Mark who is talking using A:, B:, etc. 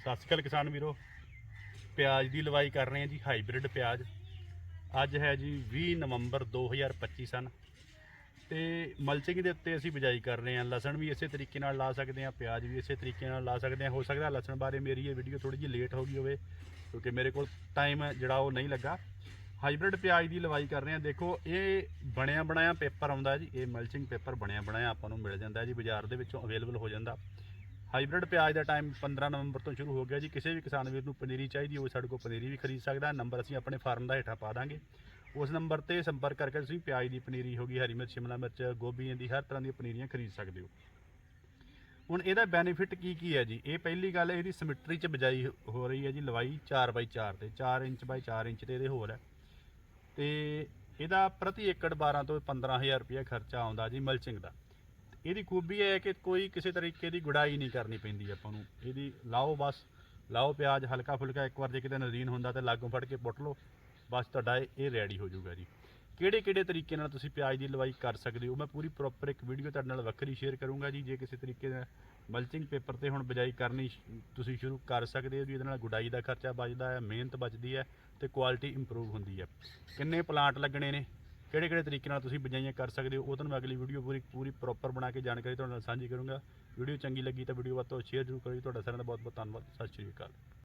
A: ਸਤਿ ਸ਼੍ਰੀ ਅਕਾਲ ਕਿਸਾਨ ਵੀਰੋ। ਪਿਆਜ਼ ਦੀ ਲਵਾਈ ਕਰ ਰਹੇ ਹਾਂ ਜੀ, ਹਾਈਬ੍ਰਿਡ ਪਿਆਜ਼। ਅੱਜ ਹੈ ਜੀ 20 ਨਵੰਬਰ 2025 ਸਨ। ਤੇ ਮਲਚਿੰਗ ਦੇ ਉੱਤੇ ਅਸੀਂ ਬਿਜਾਈ ਕਰ ਰਹੇ ਹਾਂ। ਲਸਣ ਵੀ ਇਸੇ ਤਰੀਕੇ ਨਾਲ ਲਾ ਸਕਦੇ ਹਾਂ, ਪਿਆਜ਼ ਵੀ ਇਸੇ ਤਰੀਕੇ ਨਾਲ ਲਾ ਸਕਦੇ ਹਾਂ। ਹੋ ਸਕਦਾ ਲਸਣ ਬਾਰੇ ਮੇਰੀ ਇਹ ਵੀਡੀਓ ਥੋੜੀ ਜਿਹੀ ਲੇਟ ਹੋ ਗਈ ਹੋਵੇ, ਕਿਉਂਕਿ ਮੇਰੇ ਕੋਲ ਟਾਈਮ ਜਿਹੜਾ ਉਹ ਨਹੀਂ ਲੱਗਾ। ਹਾਈਬ੍ਰਿਡ ਪਿਆਜ਼ ਦੀ ਲਵਾਈ ਕਰ ਰਹੇ ਹਾਂ। ਦੇਖੋ, ਇਹ ਬਣਿਆ ਬਣਾਇਆ ਪੇਪਰ ਆਉਂਦਾ ਜੀ। ਇਹ ਮਲਚਿੰਗ ਪੇਪਰ ਬਣਿਆ ਬਣਾਇਆ ਆਪਾਂ ਨੂੰ ਮਿਲ ਜਾਂਦਾ ਜੀ, ਬਾਜ਼ਾਰ ਦੇ ਵਿੱਚੋਂ ਅਵੇਲੇਬਲ ਹੋ ਜਾਂਦਾ। ਹਾਈਬ੍ਰਿਡ ਪਿਆਜ਼ ਦਾ ਟਾਈਮ 15 ਨਵੰਬਰ ਤੋਂ ਸ਼ੁਰੂ ਹੋ ਗਿਆ ਜੀ। ਕਿਸੇ ਵੀ ਕਿਸਾਨ ਵੀਰ ਨੂੰ ਪਨੀਰੀ ਚਾਹੀਦੀ ਹੋਵੇ, ਸਾਡੇ ਕੋਲ ਪਨੀਰੀ ਵੀ ਖਰੀਦ ਸਕਦਾ ਨੰਬਰ ਅਸੀਂ ਆਪਣੇ ਫਾਰਮ ਦਾ ਹੇਠਾਂ ਪਾ ਦਾਂਗੇ। ਉਸ ਨੰਬਰ ਤੇ ਸੰਪਰਕ ਕਰਕੇ ਤੁਸੀਂ ਪਿਆਜ਼ ਦੀ ਪਨੀਰੀ ਹੋ ਗਈ, ਹਰੀ ਮਿਰਚ, ਸ਼ਿਮਲਾ ਮਿਰਚ ਗੋਭੀ ਦੀ, ਹਰ ਤਰ੍ਹਾਂ ਦੀਆਂ ਪਨੀਰੀਆਂ ਖਰੀਦ ਸਕਦੇ ਹੋ। ਹੁਣ ਇਹਦਾ ਬੈਨੀਫਿਟ ਕੀ ਕੀ ਹੈ ਜੀ? ਇਹ ਪਹਿਲੀ ਗੱਲ ਇਹਦੀ ਸਿਮਟਰੀ ਚ ਬਜਾਈ ਹੋ ਰਹੀ ਹੈ ਜੀ, ਲਵਾਈ 4x4 ਤੇ 4 ਇੰਚ ਬਾਈ 4 ਇੰਚ ਤੇ ਇਹਦੇ ਹੋਰ ਹੈ। ਤੇ ਇਹਦਾ ਪ੍ਰਤੀ ਏਕੜ 12 ਤੋਂ 15000 ਰੁਪਏ ਖਰਚਾ ਆਉਂਦਾ ਜੀ ਮਲਚਿੰਗ ਦਾ। ਇਹਦੀ ਖੂਬੀ ਇਹ ਹੈ ਕਿ ਕੋਈ ਕਿਸੇ ਤਰੀਕੇ ਦੀ ਗੁਡਾਈ ਨਹੀਂ ਕਰਨੀ ਪੈਂਦੀ ਆਪਾਂ ਨੂੰ। ਇਹਦੀ ਲਾਓ ਬਸ, ਲਾਓ ਪਿਆਜ਼ ਹਲਕਾ ਫੁਲਕਾ, ਇੱਕ ਵਾਰ ਜੇ ਕਿਤੇ ਨਦੀਨ ਹੁੰਦਾ ਤਾਂ ਲਾਗੋਂ ਫੜ ਕੇ ਪੁੱਟ ਲਓ। ਬਸ ਤੁਹਾਡਾ ਇਹ- ਇਹ ਰੈਡੀ ਹੋ ਜਾਊਗਾ ਜੀ। ਕਿਹੜੇ ਕਿਹੜੇ ਤਰੀਕੇ ਨਾਲ ਤੁਸੀਂ ਪਿਆਜ਼ ਦੀ ਲਵਾਈ ਕਰ ਸਕਦੇ ਹੋ? ਮੈਂ ਪੂਰੀ ਪ੍ਰੋਪਰ ਇੱਕ ਵੀਡੀਓ ਤੁਹਾਡੇ ਨਾਲ ਵੱਖਰੀ ਸ਼ੇਅਰ ਕਰੂੰਗਾ ਜੀ। ਜੇ ਕਿਸੇ ਤਰੀਕੇ ਨਾਲ ਮਲਚਿੰਗ ਪੇਪਰ ਤੇ ਹੁਣ ਬਿਜਾਈ ਕਰਨੀ ਤੁਸੀਂ ਸ਼ੁਰੂ ਕਰ ਸਕਦੇ ਹੋ ਜੀ ਇਹਦੇ ਨਾਲ ਗੁਡਾਈ ਦਾ ਖਰਚਾ ਬਚਦਾ ਹੈ, ਮਿਹਨਤ ਬਚਦੀ ਹੈ ਤੇ ਕੁਆਲਿਟੀ ਇੰਪਰੂਵ ਹੁੰਦੀ ਹੈ। ਕਿੰਨੇ ਪਲਾਂਟ ਲੱਗਣੇ ਨੇ? ਕਿਹੜੇ ਕਿਹੜੇ ਤਰੀਕੇ ਨਾਲ ਤੁਸੀਂ ਬਿਜਾਈਆਂ ਕਰ ਸਕਦੇ ਹੋ, ਉਹ ਤੁਹਾਨੂੰ ਮੈਂ ਅਗਲੀ ਵੀਡੀਓ ਪੂਰੀ ਪੂਰੀ ਪ੍ਰੋਪਰ ਬਣਾ ਕੇ ਜਾਣਕਾਰੀ ਤੁਹਾਡੇ ਨਾਲ ਸਾਂਝੀ ਕਰੂੰਗਾ। ਵੀਡੀਓ ਚੰਗੀ ਲੱਗੀ ਤਾਂ ਵੀਡੀਓ ਵੱਧ ਤੋਂ ਸ਼ੇਅਰ ਜ਼ਰੂਰ ਕਰਿਓ। ਤੁਹਾਡਾ ਸਾਰਿਆਂ ਦਾ ਬਹੁਤ ਬਹੁਤ ਧੰਨਵਾਦ। ਸਤਿ ਸ਼੍ਰੀ ਅਕਾਲ।